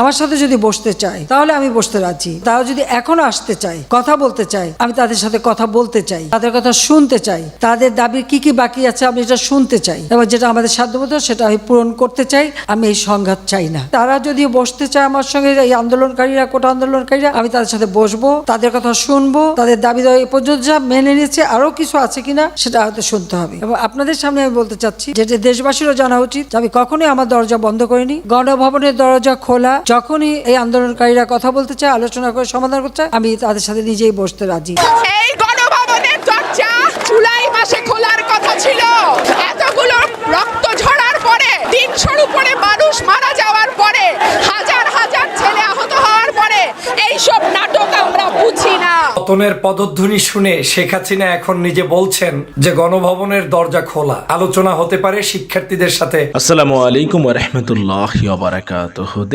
আমার সাথে যদি বসতে চায়, তাহলে আমি বসতে রাজি। তারা যদি এখনও আসতে চায়, কথা বলতে চায়, আমি তাদের সাথে কথা বলতে চাই, তাদের কথা শুনতে চাই, তাদের দাবির কি কি বাকি আছে আমি এটা শুনতে চাই, এবং যেটা আমাদের সাধ্যমতো সেটা আমি পূরণ করতে চাই, আমি এই সংঘাত চাই না। তারা যদি বসতে চায় আমার সঙ্গে, এই আন্দোলনকারীরা, কোটা আন্দোলনকারীরা, আমি তাদের সাথে বসবো, তাদের কথা শুনব, তাদের দাবি দাবি পর্যন্ত যা মেনে নিয়েছে, আরও কিছু আছে কিনা সেটা হয়তো শুনতে হবে। এবং আপনাদের সামনে আমি বলতে চাচ্ছি যেটা দেশবাসীরও জানা উচিত আমি কখনোই আমার দরজা বন্ধ করিনি। গণভবনের দরজা খোলা যখনই এই আন্দোলনকারীরা কথা বলতে চায়, আলোচনা করে সমাধান করতে আমি তাদের সাথে নিজেই বসতে রাজি। এই গণভবনের দরজা জুলাই মাসে খোলার কথা ছিল। এতগুলো রক্ত ঝরার পরে, তিনশোর উপরে মানুষ মারা যাওয়ার পরে, হাজার হাজার ছেলে আহত হওয়ার পরে, এইসব পতনের পদধ্বনি শুনে শেখ হাসিনা এখন নিজে বলছেন যে গণভবনের দরজা খোলা। আলোচনা হতে পারে শিক্ষার্থীদের সাথে। আসসালামু আলাইকুম রহমতুল্লাহ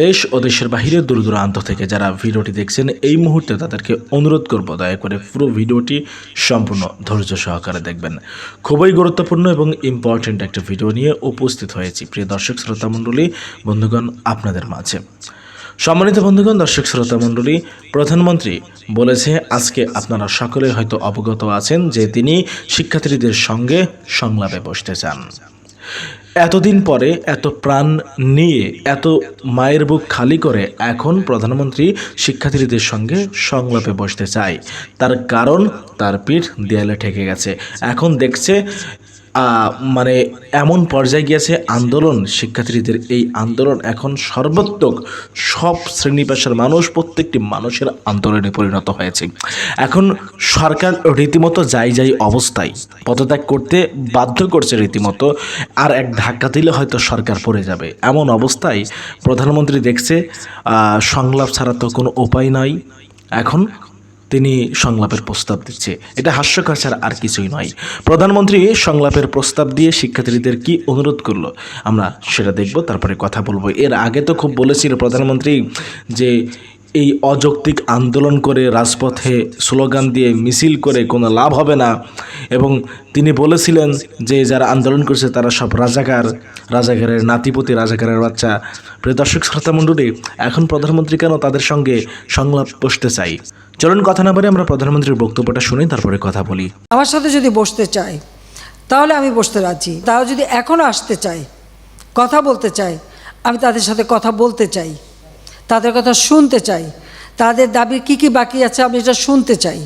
দেশ ও দেশের বাহিরে দূর দূরান্ত থেকে যারা ভিডিওটি দেখছেন, এই মুহূর্তে তাদেরকে অনুরোধ করব, দয়া করে পুরো ভিডিওটি সম্পূর্ণ ধৈর্য সহকারে দেখবেন। খুবই গুরুত্বপূর্ণ এবং ইম্পর্ট্যান্ট একটা ভিডিও নিয়ে উপস্থিত হয়েছি। প্রিয় দর্শক, শ্রোতা মণ্ডলী, বন্ধুগণ, আপনাদের মাঝে। সম্মানিত বন্ধুগণ, দর্শক শ্রোতা মণ্ডলী, প্রধানমন্ত্রী বলেছে, আজকে আপনারা সকলে হয়তো অবগত আছেন যে তিনি শিক্ষার্থীদের সঙ্গে সংলাপে বসতে চান। এতদিন পরে এত প্রাণ নিয়ে, এত মায়ের বুক খালি করে এখন প্রধানমন্ত্রী শিক্ষার্থীদের সঙ্গে সংলাপে বসতে চায়। তার কারণ তার পিঠ দেয়ালে ঠেকে গেছে। এখন দেখছে মানে এমন পর্যায়ে গিয়েছে, আন্দোলন, শিক্ষার্থীদের এই আন্দোলন এখন সর্বাত্মক সব শ্রেণি পেশার মানুষ, প্রত্যেকটি মানুষের আন্দোলনে পরিণত হয়েছে। এখন সরকার রীতিমতো যাই যাই অবস্থায় পদত্যাগ করতে বাধ্য করছে রীতিমতো, আর এক ধাক্কা দিলে হয়তো সরকার পড়ে যাবে। এমন অবস্থায় প্রধানমন্ত্রী দেখছে সংলাপ ছাড়া তো কোনো উপায় নাই। এখন তিনি সংলাপের প্রস্তাব দিচ্ছে। এটা হাস্যকর ছাড়া আর কিছুই নয়। প্রধানমন্ত্রী সংলাপের প্রস্তাব দিয়ে শিক্ষার্থীদের কি অনুরোধ করল? আমরা সেটা দেখব, তারপরে কথা বলব। এর আগে তো খুব বলেছিল প্রধানমন্ত্রী যে এই অযৌক্তিক আন্দোলন করে রাজপথে স্লোগান দিয়ে মিছিল করে কোনো লাভ হবে না। এবং তিনি বলেছিলেন যে যারা আন্দোলন করছে তারা সব রাজাকার, রাজাকারের নাতিপতি, রাজাকারের বাচ্চা। প্রিয় দর্শক, শ্রোতা মণ্ডলী, এখন প্রধানমন্ত্রী কেন তাদের সঙ্গে সংলাপ বসতে চাই? চলুন কথা না বলে আমরা প্রধানমন্ত্রীর বক্তব্যটা শুনি তারপরে কথা বলি। আমার সাথে যদি বসতে চাই তাহলে আমি বসতে রাজি। তাও যদি এখনও আসতে চায়, কথা বলতে চাই আমি তাদের সাথে কথা বলতে চাই, তাদের কথা শুনতে চাই, তাদের দাবি কি কি বাকি আছে আমি এটা শুনতে চাই।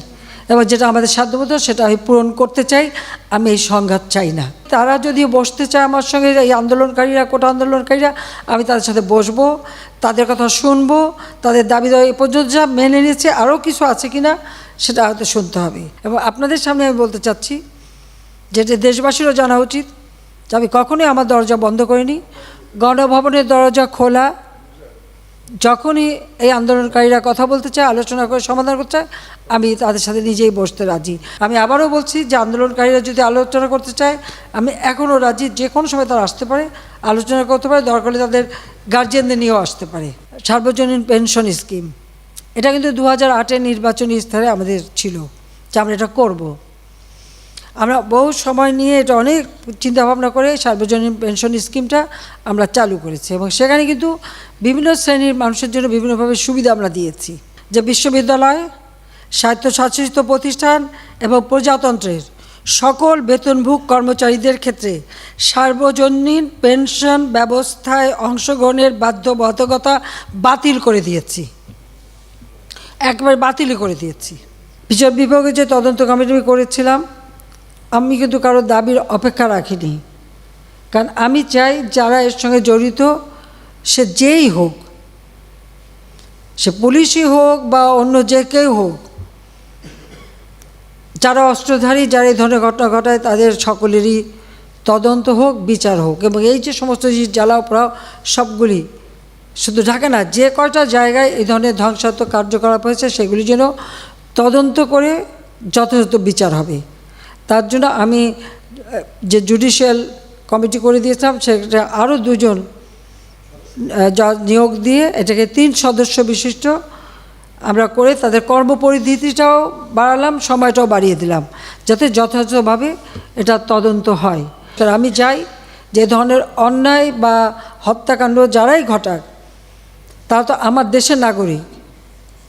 এবং যেটা আমাদের সাধ্যমতো সেটা আমি পূরণ করতে চাই, আমি এই সংঘাত চাই না। তারা যদি বসতে চায় আমার সঙ্গে, এই আন্দোলনকারীরা, কোটা আন্দোলনকারীরা, আমি তাদের সাথে বসবো, তাদের কথা শুনব, তাদের দাবি দাবি এ পর্যন্ত যা মেনে নিয়েছে, আরও কিছু আছে কিনা সেটা হয়তো শুনতে হবে। এবং আপনাদের সামনে আমি বলতে চাচ্ছি যেটা দেশবাসীরও জানা উচিত যে, আমি কখনোই আমার দরজা বন্ধ করিনি। গণভবনের দরজা খোলা যখনই এই আন্দোলনকারীরা কথা বলতে চায়, আলোচনা করে সমাধান করতে চায়, আমি তাদের সাথে নিজেই বসতে রাজি। আমি আবারও বলছি যে আন্দোলনকারীরা যদি আলোচনা করতে চায়, আমি এখনও রাজি যে কোনো সময় তারা আসতে পারে, আলোচনা করতে পারে, দরকার হলে তাদের গার্জিয়ানদের নিয়েও আসতে পারে। সার্বজনীন পেনশন স্কিম এটা কিন্তু দু হাজার আটের নির্বাচনী স্তরে আমাদের ছিল, যে আমরা এটা করব। আমরা বহু সময় নিয়ে এটা অনেক চিন্তাভাবনা করে সার্বজনীন পেনশন স্কিমটা আমরা চালু করেছি এবং সেখানে কিন্তু বিভিন্ন শ্রেণির মানুষের জন্য বিভিন্নভাবে সুবিধা আমরা দিয়েছি। যে বিশ্ববিদ্যালয়, স্বায়ত্তশাসিত প্রতিষ্ঠান এবং প্রজাতন্ত্রের সকল বেতনভোগ কর্মচারীদের ক্ষেত্রে সার্বজনীন পেনশন ব্যবস্থায় অংশগ্রহণের বাধ্যবাধকতা বাতিল করে দিয়েছি। একবার বাতিল করে দিয়েছি। বিচার বিভাগে যে তদন্ত কমিটি করেছিলাম আমি কিন্তু কারও দাবির অপেক্ষা রাখিনি। কারণ আমি চাই যারা এর সঙ্গে জড়িত, সে যেই হোক, সে পুলিশই হোক বা অন্য যে কেউ হোক, যারা অস্ত্রধারী, যারা এই ধরনের ঘটনা ঘটায়, তাদের সকলেরই তদন্ত হোক, বিচার হোক এবং এই যে সমস্ত জিনিস জ্বালাও পোড়াও, সবগুলি শুধু ঢাকা না, যে কয়টা জায়গায় এই ধরনের ধ্বংসাত্মক কার্যকলাপ হয়েছে, সেগুলি যেন তদন্ত করে যথাযথ বিচার হবে। তার জন্য আমি যে জুডিশিয়াল কমিটি করে দিয়েছিলাম, সেটা আরও দুজন যা- নিয়োগ দিয়ে এটাকে তিন সদস্য বিশিষ্ট আমরা করে তাদের কর্মপরিধিটাও বাড়ালাম, সময়টাও বাড়িয়ে দিলাম, যাতে যথাযথভাবে এটা তদন্ত হয়। কারণ আমি চাই যে ধরনের অন্যায় বা হত্যাকাণ্ড যারাই ঘটাক, তারা তো আমার দেশের নাগরিক।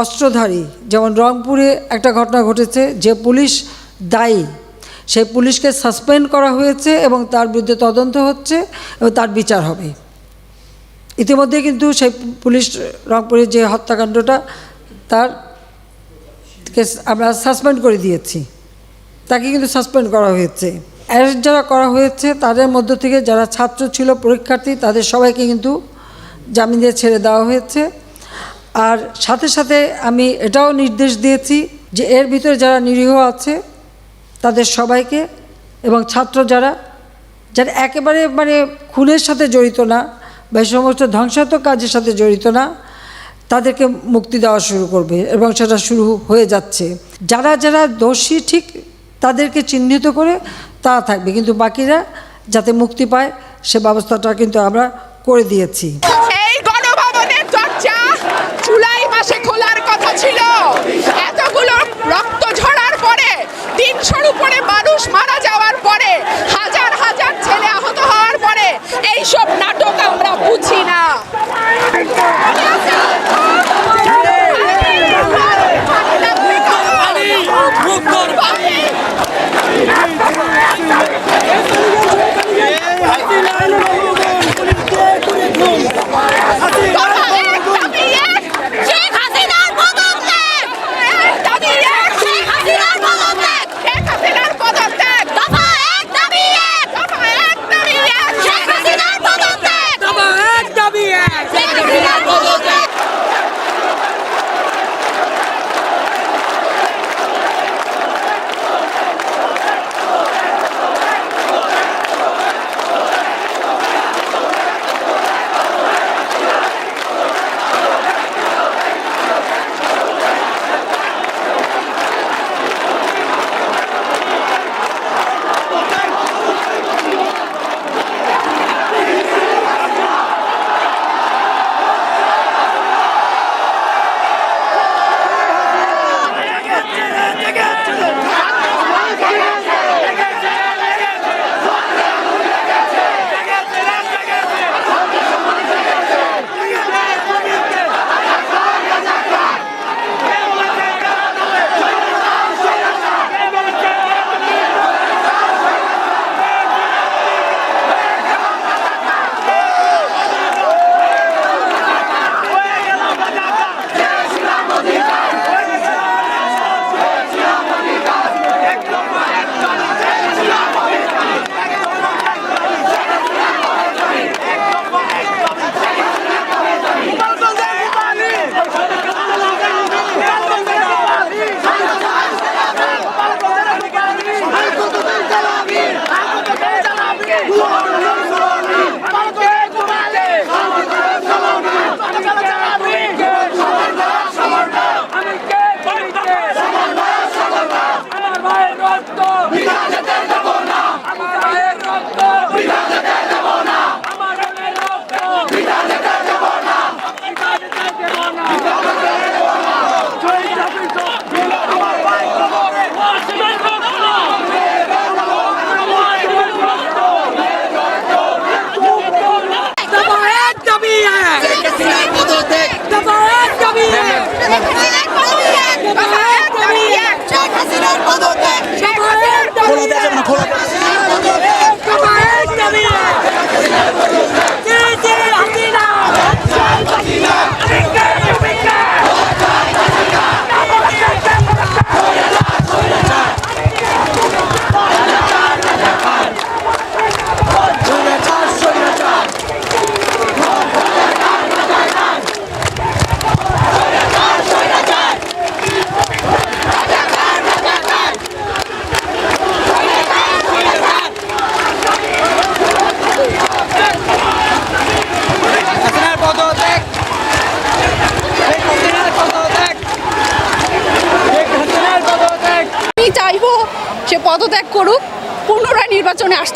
অস্ত্রধারী, যেমন রংপুরে একটা ঘটনা ঘটেছে, যে পুলিশ দায়ী। সেই পুলিশকে সাসপেন্ড করা হয়েছে এবং তার বিরুদ্ধে তদন্ত হচ্ছে এবং তার বিচার হবে। ইতিমধ্যে কিন্তু সেই পুলিশ রংপুরের যে হত্যাকাণ্ডটা, তার কে আমরা সাসপেন্ড করে দিয়েছি। তাকে কিন্তু সাসপেন্ড করা হয়েছে। অ্যারেস্ট যারা করা হয়েছে, তাদের মধ্য থেকে যারা ছাত্র ছিল, পরীক্ষার্থী, তাদের সবাইকে কিন্তু জামিন দিয়ে ছেড়ে দেওয়া হয়েছে। আর সাথে সাথে আমি এটাও নির্দেশ দিয়েছি যে এর ভিতরে যারা নিরীহ আছে, তাদের সবাইকে এবং ছাত্র যারা যারা একেবারে মানে খুনের সাথে জড়িত না বা সমস্ত ধ্বংসাত্মক কাজের সাথে জড়িত না, তাদেরকে মুক্তি দেওয়া শুরু করবে এবং সেটা শুরু হয়ে যাচ্ছে। যারা যারা দোষী ঠিক তাদেরকে চিহ্নিত করে তারা থাকবে, কিন্তু বাকিরা যাতে মুক্তি পায় সে ব্যবস্থাটা কিন্তু আমরা করে দিয়েছি এই গণভবনের দরজা জুলাই মাসে খোলার কথা ছিল এতগুলো রক্ত ঝরার পরে তিনশোর উপরে মানুষ মারা যাওয়ার পরে, হাজার হাজার ছেলে আহত হওয়ার পরে, এইসব নাটক আমরা বুঝি না।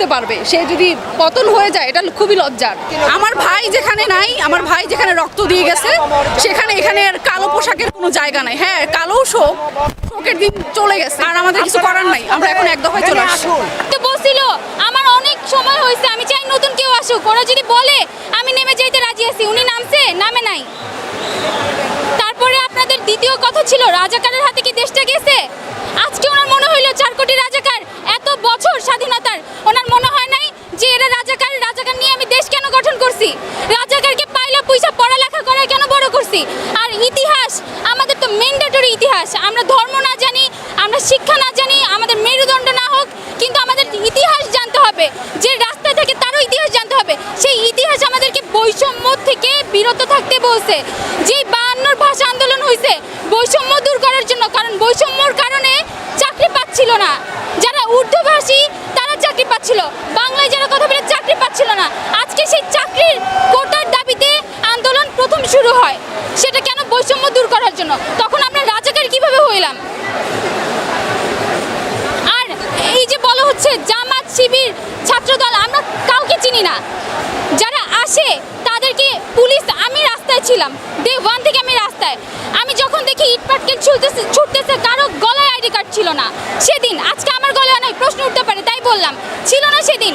আসতে পারবে। সে যদি পতন হয়ে যায়, এটা খুবই লজ্জার। আমার ভাই যেখানে নাই, আমার ভাই যেখানে রক্ত দিয়ে গেছে, সেখানে এখানে কালো পোশাকের কোনো জায়গা নাই। হ্যাঁ কালো শোক, শোকের দিন চলে গেছে। আর আমাদের কিছু করার নাই, আমরা এখন এক দফায় চলে আসছি। তো বলছিল, আমার অনেক সময় হয়েছে, আমি চাই নতুন কেউ আসুক। ওরা যদি বলে, আমি নেমে যেতে রাজি আছি। উনি নামছে, নামে নাই। তারপরে আপনাদের দ্বিতীয় কথা ছিল, রাজাকারের হাতে কি দেশটা গেছে? আজকে ওনার মনে হইল চার কোটি রাজাকার, এত বছর স্বাধীনতার। ওনার মনে হয় নাই যে এরা রাজাকার রাজাকার নিয়ে আমি দেশ কেন গঠন করছি? রাজাকারকে পাইলা পয়সা, পড়ালেখা করায় কেন বড় করছি? আর ইতিহাস, আমাদের তো মেন্ডেটরি ইতিহাস। আমরা ধর্ম না জানি, আমরা শিক্ষা না জানি, আমাদের মেরুদণ্ড না হোক, কিন্তু আমাদের ইতিহাস জানতে হবে। যে রাস্তায় থেকে তারও ইতিহাস জানতে হবে। সেই ইতিহাস আমাদেরকে বৈষম্য থেকে বিরত থাকতে বলছে। যে বায়ান্নর ভাষা আন্দোলন হয়েছে বৈষম্য দূর করার জন্য, কারণ বৈষম্যর কারণে চাকরি পাচ্ছিল না। যারা উর্দুভাষী তারা চাকরি পাচ্ছিল। বাংলায় যারা কথা বলে চাকরি পাচ্ছিল না। আজকে সেই চাকরির কোটার দাবিতে আন্দোলন প্রথম শুরু হয়। সেটা কেন বৈষম্য দূর করার জন্য? তখন আমরা রাজাকার কীভাবে হইলাম? আর এই যে বলা হচ্ছে জামাত শিবির ছাত্রদল, আমরা কাউকে চিনি না। যারা আসে তাদেরকে পুলিশ আমি রাস্তায় ছিলাম। ডে ওয়ান থেকে আমি রাস্তায়। আমি যখন দেখি ইট পাটকেল ছুটতেছে ছুটতেছে, কারও গলায় আইডি কার্ড ছিল না। সেদিন, আজকে আমার গলায় অনেক প্রশ্ন উঠতে পারে, তাই বললাম, ছিল না সেদিন।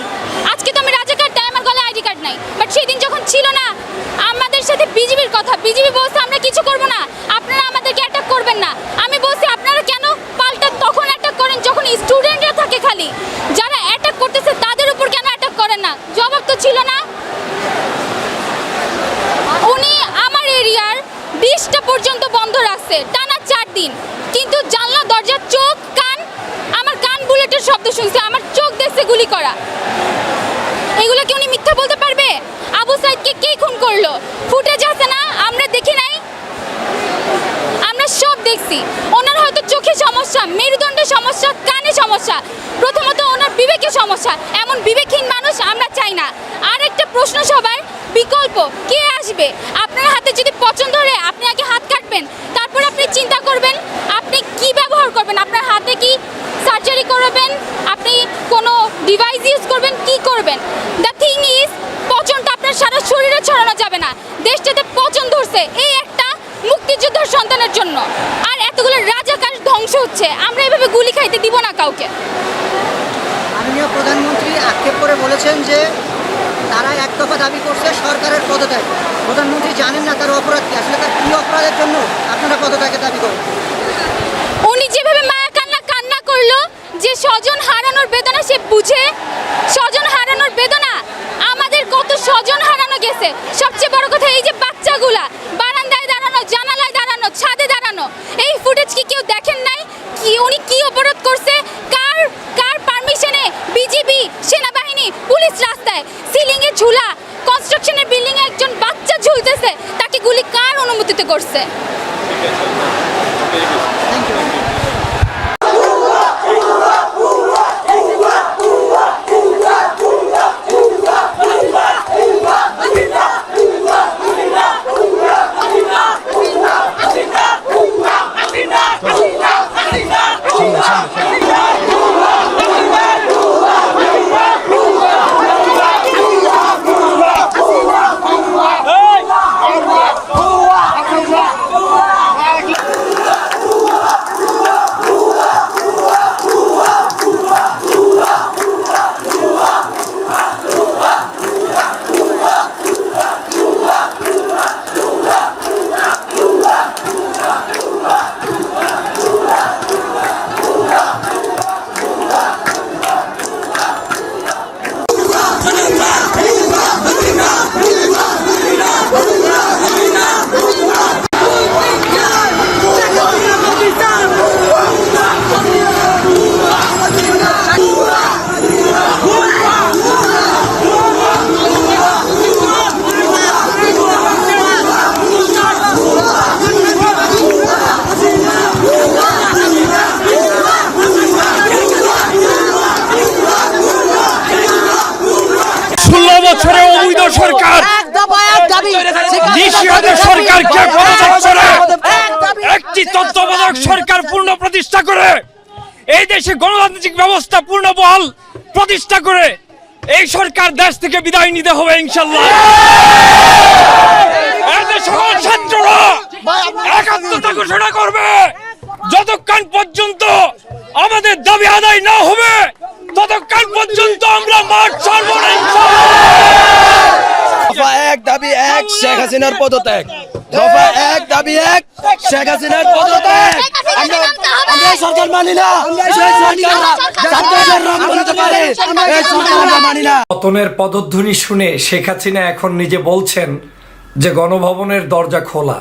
আজকে তো আমি রাজাকার, তাই আমার গলায় আইডি কার্ড নাই। বাট সেদিন যখন ছিল না, আমাদের সাথে বিজিবির কথা, বিজিবি বলছে, আমরা কিছু করব না। আপনারা আমাদেরকে অ্যাটাক করবেন না। আমি বলছি, আপনারা কেন পাল্টা তখন অ্যাটাক করেন যখন স্টুডেন্টরা থাকে খালি যারা অ্যাটাক করতেছে তাদের উপর কেন অ্যাটাক করেন না জবাব তো ছিল না উনি আমার এরিয়ার বিশটা পর্যন্ত বন্ধ টানা চার দিন। কিন্তু জানলা দরজার চোখ, কান, আমার কান বুলেটের শব্দ শুনছে, আমার চোখ দেখছে গুলি করা। এগুলো কি উনি মিথ্যা বলতে পারবে? আবু সাইদকে কে খুন করল? ফুটেজ আছে না? আমরা দেখি নাই। আমরা সব দেখছি। ওনার হয়তো চোখে সমস্যা, মেরুদণ্ডে সমস্যা, কানে সমস্যা। প্রথমত ওনার বিবেকে সমস্যা। এমন বিবেকহীন মানুষ আমরা চাই না। আর একটা প্রশ্ন সবার বিকল্প, কে আসবে? আপনার হাতে যদি পছন্দ হলে আপনি আগে হাত কাটবেন, তারপর আপনি চিন্তা করবেন, আপনি কি ব্যবহার করবেন? আপনার হাতে কি সার্জারি করবেন? আপনি কোনো ডিভাইস ইউজ করবেন? কি করবেন? দ্য থিং ইজ পচনটা আপনার সারা শরীরে ছড়ানো যাবে না। দেশটাতে পচন ধরছে, এই একটা মুক্তিযোদ্ধার সন্তানের জন্য। আর এতগুলো রাজাকার ধ্বংস হচ্ছে, আমরা এভাবে গুলি খাইতে দিব না কাউকে। প্রধানমন্ত্রী আক্ষেপ করে বলেছেন যে তারা এক দফা দাবি করছে সরকারের পদত্যাগ। প্রধানমন্ত্রী জানেন না তার অপরাধ কি। আসলে তার প্রিয় অপরাধের জন্য আপনারা পদত্যাগের দাবি করেন? স্বজন হারানোর বেদনা আমাদের কত স্বজন হারানো গেছে। সবচেয়ে বড় কথা এই যে বারান্দায় দাঁড়ানো, জানালায় দাঁড়ানো, ছাদে দাঁড়ানো, এই ফুটেজ কি কেউ দেখেন নাই? কি উনি কি করছে? কার কার পারমিশনে বিজিবি, সেনাবাহিনী, পুলিশ রাস্তায়। সিলিং এ ঝুলা। কনস্ট্রাকশনের বিল্ডিং এ একজন বাচ্চা ঝুলতেছে। তাকে গুলি কার অনুমতিতে করছে ষোলো বছরে অবৈধ সরকার নিষিদ্ধ সরকারকে পরাজয় করে একটি তত্ত্বাবধায়ক সরকার পূর্ণ প্রতিষ্ঠা করে এই দেশে গণতান্ত্রিক ব্যবস্থা পূর্ণ বহাল প্রতিষ্ঠা করে এই সরকার দেশ থেকে বিদায় নিতে হবে ইনশাল্লাহ ছাত্ররা একাত্মতা ঘোষণা করবে। যতক্ষণ পর্যন্ত আমাদের দাবি আদায় না হবে, ততক্ষণ পর্যন্ত আমরা মাঠ ছাড়বো না এক দাবি, এক শেখ হাসিনার পদত্যাগ। দফা এক দাবি এক। শেখ হাসিনার পদত্যাগ। আমরা আমরা সরকার মানি না। এই সরকার ছাত্রদের রং বলতে পারে এই সরকার মানি না। পতনের পদধ্বনি শুনে শেখ হাসিনা এখন নিজে বলছেন যে গণভবনের দরজা খোলা।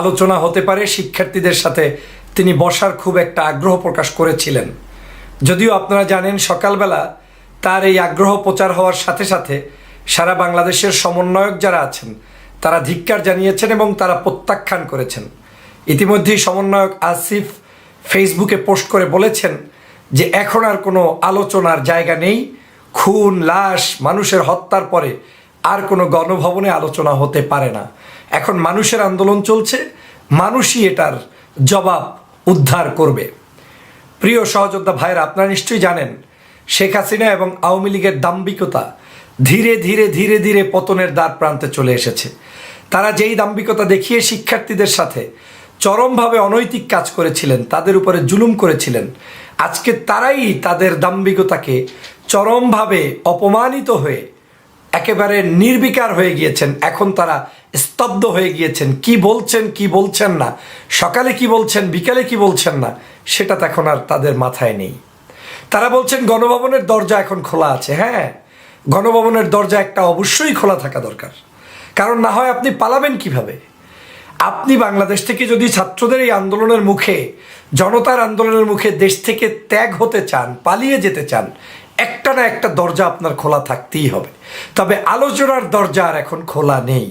আলোচনা হতে পারে শিক্ষার্থীদের সাথে তিনি বসার খুব একটা আগ্রহ প্রকাশ করেছিলেন। যদিও আপনারা জানেন সকালবেলা তার এই আগ্রহ প্রচার হওয়ার সাথে সাথে সারা বাংলাদেশের সমন্বয়ক যারা আছেন তারা ধিক্কার জানিয়েছেন এবং তারা প্রত্যাখ্যান করেছেন। ইতিমধ্যেই সমন্বয়ক আসিফ ফেসবুকে পোস্ট করে বলেছেন যে, এখন আর কোনো আলোচনার জায়গা নেই। খুন, লাশ, মানুষের হত্যার পরে আর কোনো গণভবনে আলোচনা হতে পারে না। এখন মানুষের আন্দোলন চলছে, মানুষই এটার জবাব উদ্ধার করবে। প্রিয় সহযোদ্ধা ভাইরা আপনারা নিশ্চয়ই জানেন, শেখ হাসিনা এবং আওয়ামী লীগের দাম্ভিকতা ধীরে ধীরে ধীরে ধীরে পতনের দ্বার প্রান্তে চলে এসেছে। তারা যেই দাম্ভিকতা দেখিয়ে শিক্ষার্থীদের সাথে চরমভাবে অনৈতিক কাজ করেছিলেন, তাদের উপরে জুলুম করেছিলেন, আজকে তারাই তাদের দাম্ভিকতাকে চরমভাবে অপমানিত হয়ে একেবারে নির্বিকার হয়ে গিয়েছেন। এখন তারা স্তব্ধ হয়ে গিয়েছেন। কি বলছেন কি বলছেন না, সকালে কি বলছেন, বিকালে কি বলছেন না, সেটা তো এখন আর তাদের মাথায় নেই। তারা বলছেন, গণভবনের দরজা এখন খোলা আছে। হ্যাঁ গণভবনের দরজা একটা অবশ্যই খোলা থাকা দরকার। কারণ না হয় আপনি পালাবেন কীভাবে? আপনি বাংলাদেশ থেকে যদি ছাত্রদের এই আন্দোলনের মুখে, জনতার আন্দোলনের মুখে দেশ থেকে ত্যাগ হতে চান, পালিয়ে যেতে চান, একটা না একটা দরজা আপনার খোলা থাকতেই হবে। তবে আলোচনার দরজা আর এখন খোলা নেই।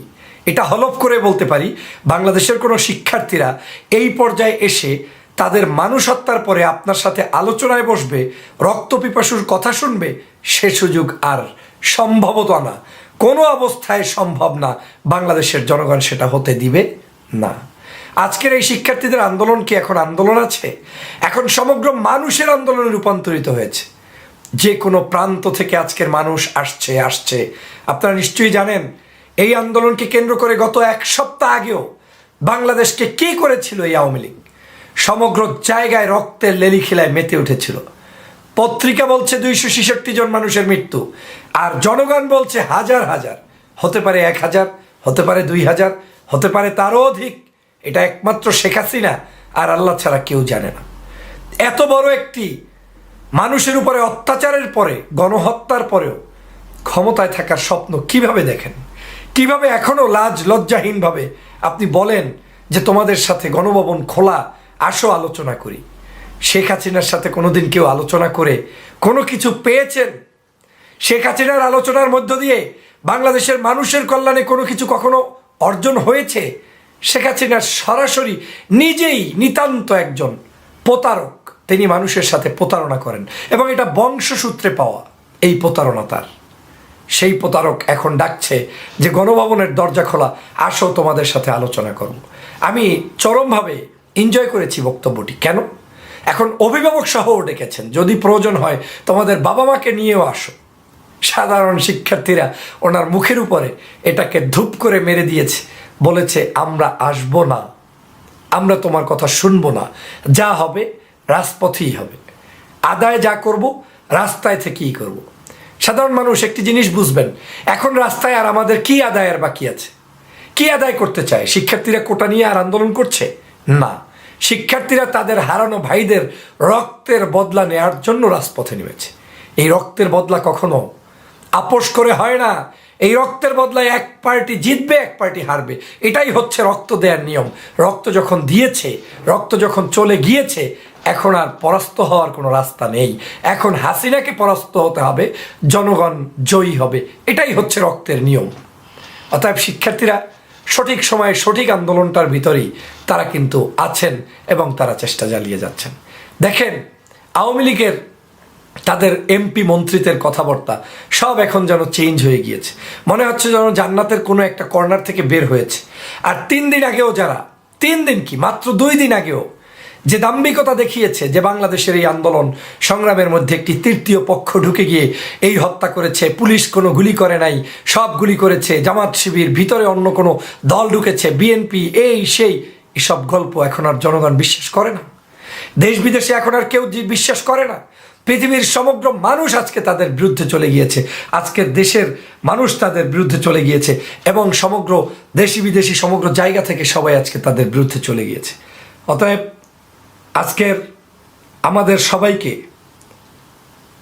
এটা হলফ করে বলতে পারি, বাংলাদেশের কোনো শিক্ষার্থীরা এই পর্যায়ে এসে তাদের মানুষ হত্যার পরে আপনার সাথে আলোচনায় বসবে রক্ত পিপাসুর কথা শুনবে, সে সুযোগ আর সম্ভবত না। কোনো অবস্থায় সম্ভব না বাংলাদেশের জনগণ সেটা হতে দিবে না। আজকের এই শিক্ষার্থীদের আন্দোলন কি এখন আন্দোলন আছে? এখন সমগ্র মানুষের আন্দোলনে রূপান্তরিত হয়েছে। যে কোনো প্রান্ত থেকে আজকের মানুষ আসছে আসছে। আপনারা নিশ্চয়ই জানেন, এই আন্দোলনকে কেন্দ্র করে গত এক সপ্তাহ আগেও বাংলাদেশকে কে করেছিল এই আওয়ামী লীগ? সমগ্র জায়গায় রক্তের লেলি খেলায় মেতে উঠেছিল। পত্রিকা বলছে দুইশো ছেষট্টি জন মানুষের মৃত্যু, আর জনগণ বলছে হাজার হাজার। হতে পারে এক হাজার, হতে পারে দুই হাজার, হতে পারে তারও অধিক। এটা একমাত্র শেখ হাসিনা আর আল্লাহ ছাড়া কেউ জানে না। এত বড় একটি মানুষের উপরে অত্যাচারের পরে, গণহত্যার পরেও ক্ষমতায় থাকার স্বপ্ন কীভাবে দেখেন? কীভাবে এখনও লাজ লজ্জাহীনভাবে আপনি বলেন যে তোমাদের সাথে গণভবন খোলা, আসো আলোচনা করি। শেখ হাসিনার সাথে কোনোদিন কেউ আলোচনা করে কোনো কিছু পেয়েছেন? শেখ হাসিনার আলোচনার মধ্য দিয়ে বাংলাদেশের মানুষের কল্যাণে কোনো কিছু কখনো অর্জন হয়েছে? শেখ হাসিনার সরাসরি নিজেই নিতান্ত একজন প্রতারক। তিনি মানুষের সাথে প্রতারণা করেন এবং এটা বংশসূত্রে পাওয়া এই প্রতারণা তার। সেই প্রতারক এখন ডাকছে যে, গণভবনের দরজা খোলা, আসো তোমাদের সাথে আলোচনা করব। আমি চরমভাবে এনজয় করেছি বক্তব্যটি। কেন? এখন অভিভাবক সহও ডেকেছেন। যদি প্রয়োজন হয়, তোমাদের বাবা মাকে নিয়েও আসো। সাধারণ শিক্ষার্থীরা ওনার মুখের উপরে এটাকে ধূপ করে মেরে দিয়েছে। বলেছে, আমরা আসব না। আমরা তোমার কথা শুনব না। যা হবে, রাজপথেই হবে। আদায় যা করব, রাস্তায় থেকেই করব। সাধারণ মানুষ একটি জিনিস বুঝবেন, এখন রাস্তায় আর আমাদের কি আদায়ের বাকি আছে? কি আদায় করতে চায়? শিক্ষার্থীরা কোটা নিয়ে আর আন্দোলন করছে? না। শিক্ষার্থীরা তাদের হারানো ভাইদের রক্তের বদলা নেয়ার জন্য রাজপথে নেমেছে। এই রক্তের বদলা কখনো আপোষ করে হয় না। এই রক্তের বদলায় এক পার্টি জিতবে, এক পার্টি হারবে। এটাই হচ্ছে রক্ত দেওয়ার নিয়ম। রক্ত যখন দিয়েছে, রক্ত যখন চলে গিয়েছে, এখন আর পরাস্ত হওয়ার কোনো রাস্তা নেই। এখন হাসিনাকে পরাস্ত হতে হবে, জনগণ জয়ী হবে। এটাই হচ্ছে রক্তের নিয়ম। অতএব শিক্ষার্থীরা, সঠিক সময়ে সঠিক আন্দোলনটার ভিতরেই তারা কিন্তু আছেন এবং তারা চেষ্টা চালিয়ে যাচ্ছেন। দেখেন, আওয়ামী লীগের তাদের এমপি মন্ত্রীদের কথাবার্তা সব এখন যেন চেঞ্জ হয়ে গিয়েছে। মনে হচ্ছে যেন জান্নাতের কোনো একটা কর্নার থেকে বের হয়েছে। আর তিন দিন আগেও যারা, তিন দিন কি, মাত্র দুই দিন আগেও যে দাম্ভিকতা দেখিয়েছে যে বাংলাদেশের এই আন্দোলন সংগ্রামের মধ্যে একটি তৃতীয় পক্ষ ঢুকে গিয়ে এই হত্যা করেছে, পুলিশ কোনো গুলি করে নাই, সব গুলি করেছে, জামাত শিবির, ভিতরে অন্য কোনো দল ঢুকেছে, বিএনপি, এই, সেই এসব গল্প এখন আর জনগণ বিশ্বাস করে না। দেশ বিদেশে এখন আর কেউ বিশ্বাস করে না। পৃথিবীর সমগ্র মানুষ আজকে তাদের বিরুদ্ধে চলে গিয়েছে। আজকের দেশের মানুষ তাদের বিরুদ্ধে চলে গিয়েছে এবং সমগ্র দেশি বিদেশি সমগ্র জায়গা থেকে সবাই আজকে তাদের বিরুদ্ধে চলে গিয়েছে। অতএব আজকের আমাদের সবাইকে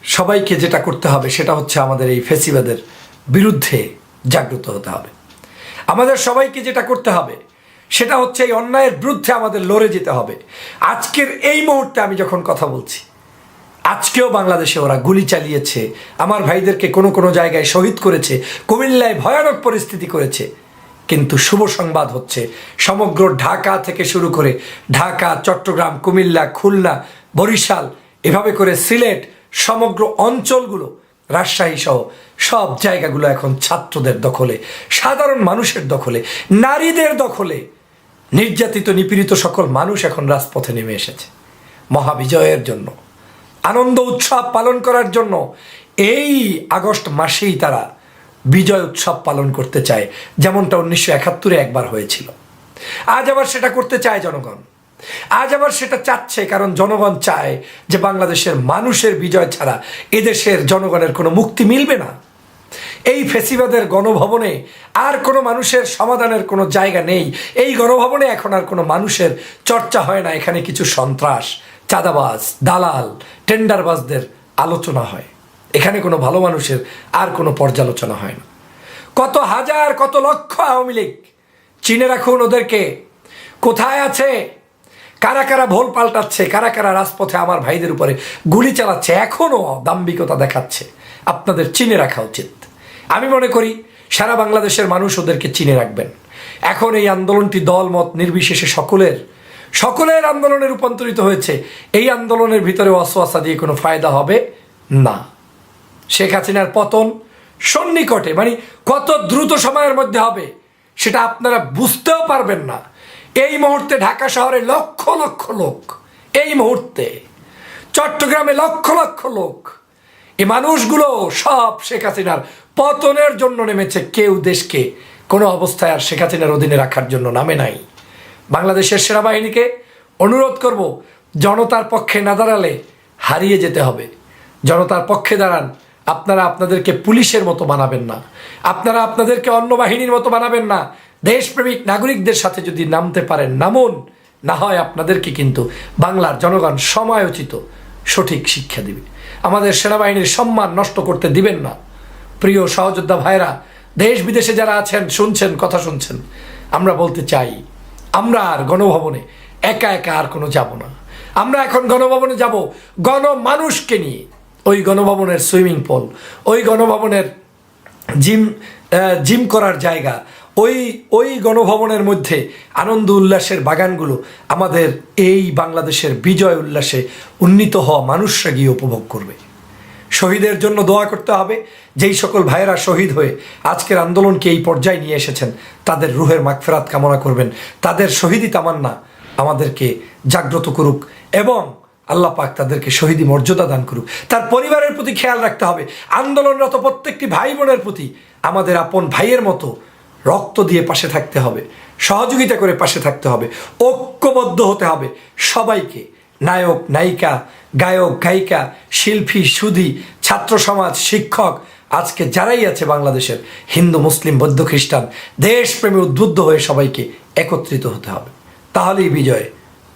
সবাইকে যেটা করতে হবে সেটা হচ্ছে আমাদের এই ফেসিবাদের বিরুদ্ধে জাগ্রত হতে হবে। আমাদের সবাইকে যেটা করতে হবে সেটা হচ্ছে এই অন্যায়ের বিরুদ্ধে আমাদের লড়ে যেতে হবে। আজকের এই মুহূর্তে আমি যখন কথা বলছি, আজকেও বাংলাদেশে ওরা গুলি চালিয়েছে, আমার ভাইদেরকে কোনো কোনো জায়গায় শহীদ করেছে, কুমিল্লায় ভয়ানক পরিস্থিতি করেছে। কিন্তু শুভ সংবাদ হচ্ছে, সমগ্র ঢাকা থেকে শুরু করে ঢাকা, চট্টগ্রাম, কুমিল্লা, খুলনা, বরিশাল, এভাবে করে সিলেট, সমগ্র অঞ্চলগুলো, রাজশাহী সহ সব জায়গাগুলো এখন ছাত্রদের দখলে, সাধারণ মানুষের দখলে, নারীদের দখলে নির্যাতিত, নিপীড়িত সকল মানুষ এখন রাজপথে নেমে এসেছে। মহাবিজয়ের জন্য, আনন্দ উৎসব পালন করার জন্য এই আগস্ট মাসেই তারা বিজয় উৎসব পালন করতে চায়, যেমনটা উনিশশো একাত্তরে একবার হয়েছিল। আজ আবার সেটা করতে চায় জনগণ। আজ আবার সেটা চাচ্ছে, কারণ জনগণ চায় যে বাংলাদেশের মানুষের বিজয় ছাড়া এদেশের জনগণের কোনো মুক্তি মিলবে না। এই ফেসিবাদের গণভবনে আর কোনো মানুষের সমাধানের কোনো জায়গা নেই। এই গণভবনে এখন আর কোনো মানুষের চর্চা হয় না। এখানে কিছু সন্ত্রাস, চাঁদাবাজ, দালাল, টেন্ডারবাজদের আলোচনা হয়। এখানে কোনো ভালো মানুষের আর কোনো পর্যালোচনা হয় না। কত হাজার, কত লক্ষ আওয়ামী লীগ চিনে রাখুন ওদেরকে। কোথায় আছে? কারা কারা ভোল পাল্টাচ্ছে? কারা কারা রাজপথে আমার ভাইদের উপরে গুলি চালাচ্ছে? এখনও দাম্ভিকতা দেখাচ্ছে। আপনাদের চিনে রাখা উচিত। আমি মনে করি সারা বাংলাদেশের মানুষ ওদেরকে চিনে রাখবেন। এখন এই আন্দোলনটি দল মত নির্বিশেষে সকলের সকলের আন্দোলনে রূপান্তরিত হয়েছে। এই আন্দোলনের ভিতরে অসোয়াশা দিয়ে কোনো ফায়দা হবে না। শেখ হাসিনার পতন সন্নিকটে মানে কত দ্রুত সময়ের মধ্যে হবে, সেটা আপনারা বুঝতেও পারবেন না। এই মুহূর্তে ঢাকা শহরে লক্ষ লক্ষ লোক, এই মুহূর্তে চট্টগ্রামে লক্ষ লক্ষ লোক। এই মানুষগুলো সব শেখ হাসিনার পতনের জন্য নেমেছে কেউ দেশকে। কোনো অবস্থায় আর শেখ হাসিনার অধীনে রাখার জন্য নামে নাই। বাংলাদেশের সেনাবাহিনীকে অনুরোধ করব, জনতার পক্ষে না দাঁড়ালে হারিয়ে যেতে হবে। জনতার পক্ষে দাঁড়ান। আপনারা আপনাদেরকে পুলিশের মতো বানাবেন না। আপনারা আপনাদেরকে অন্য বাহিনীর মতো বানাবেন না। দেশপ্রেমিক নাগরিকদের সাথে যদি নামতে পারেন, নামুন। না হয় আপনাদেরকে কিন্তু বাংলার জনগণ সময়োচিত সঠিক শিক্ষা দিবে। আমাদের সেনাবাহিনীর সম্মান নষ্ট করতে দিবেন না। প্রিয় সহযোদ্ধা ভাইরা দেশ বিদেশে যারা আছেন, শুনছেন, কথা শুনছেন, আমরা বলতে চাই, আমরা আর গণভবনে একা একা আর কোনো যাব না। আমরা এখন গণভবনে যাব গণমানুষকে নিয়ে। ওই গণভবনের সুইমিং পুল, ওই গণভবনের জিম জিম করার জায়গা, ওই ওই গণভবনের মধ্যে আনন্দ উল্লাসের বাগানগুলো আমাদের এই বাংলাদেশের বিজয় উল্লাসে উন্নীত হওয়া মানুষরা গিয়ে উপভোগ করবে। শহীদের জন্য দোয়া করতে হবে। যেই সকল ভাইয়েরা শহীদ হয়ে আজকের আন্দোলনকে এই পর্যায়ে নিয়ে এসেছেন, তাদের রুহের মাগফেরাত কামনা করবেন। তাদের শহীদি তামান্না আমাদেরকে জাগ্রত করুক এবং আল্লাহ পাক তাদেরকে শহীদি মর্যাদা দান করুক। তার পরিবারের প্রতি খেয়াল রাখতে হবে। আন্দোলনরত প্রত্যেকটি ভাই বোনের প্রতি আমাদের আপন ভাইয়ের মতো রক্ত দিয়ে পাশে থাকতে হবে। সহযোগিতা করে পাশে থাকতে হবে। ঐক্যবদ্ধ হতে হবে সবাইকে। নায়ক, নায়িকা, গায়ক, গায়িকা, শিল্পী, সুধি, ছাত্র সমাজ, শিক্ষক, আজকে যারাই আছে বাংলাদেশের হিন্দু, মুসলিম, বৌদ্ধ, খ্রিস্টান, দেশপ্রেমে, উদ্বুদ্ধ হয়ে সবাইকে একত্রিত হতে হবে। তাহলেই বিজয়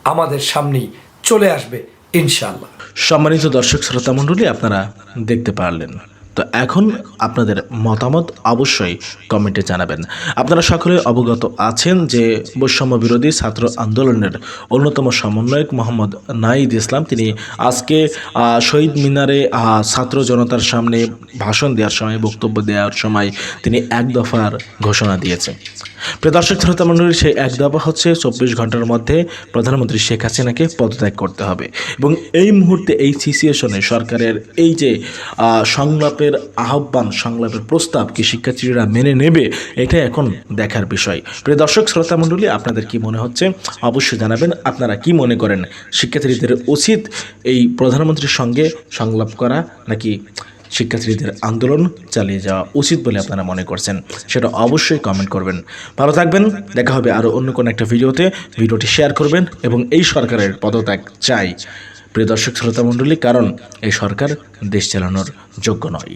আমাদের সামনেই চলে আসবে, ইনশাআল্লাহ। সম্মানিত দর্শক, শ্রোতা মণ্ডলী, আপনারা দেখতে পারলেন। তো এখন আপনাদের মতামত অবশ্যই কমেন্টে জানাবেন। আপনারা সকলে অবগত আছেন যে বৈষম্য বিরোধী ছাত্র আন্দোলনের অন্যতম সমন্বয়ক মোহাম্মদ নাইদ ইসলাম তিনি আজকে শহীদ মিনারে ছাত্র জনতার সামনে ভাষণ দেওয়ার সময় বক্তব্য দেওয়ার সময় তিনি এক দফার ঘোষণা দিয়েছেন। প্রিয় দর্শক শ্রোতা মণ্ডলীর সেই এক দফা হচ্ছে চব্বিশ ঘণ্টার মধ্যে প্রধানমন্ত্রী শেখ হাসিনাকে পদত্যাগ করতে হবে। এবং এই মুহূর্তে এই সিচুয়েশনে সরকারের এই যে আহ, সংলাপের সংলাপের আহ্বান, সংলাপের প্রস্তাব কি শিক্ষার্থীরা মেনে নেবে এটা এখন দেখার বিষয়। প্রিয় দর্শক, শ্রোতা মণ্ডলী, আপনাদের কি মনে হচ্ছে? অবশ্যই জানাবেন, আপনারা কি মনে করেন? শিক্ষার্থীদের উচিত এই প্রধানমন্ত্রীর সঙ্গে সংলাপ করা নাকি শিক্ষার্থীদের আন্দোলন চালিয়ে যাওয়া উচিত বলে আপনারা মনে করছেন? সেটা অবশ্যই কমেন্ট করবেন। ভালো থাকবেন, দেখা হবে আরও অন্য কোনো একটা ভিডিওতে। ভিডিওটি শেয়ার করবেন এবং এই সরকারের পদত্যাগ চাই। প্রিয় দর্শক শ্রোতা মণ্ডলী কারণ এই সরকার দেশ চালানোর যোগ্য নয়।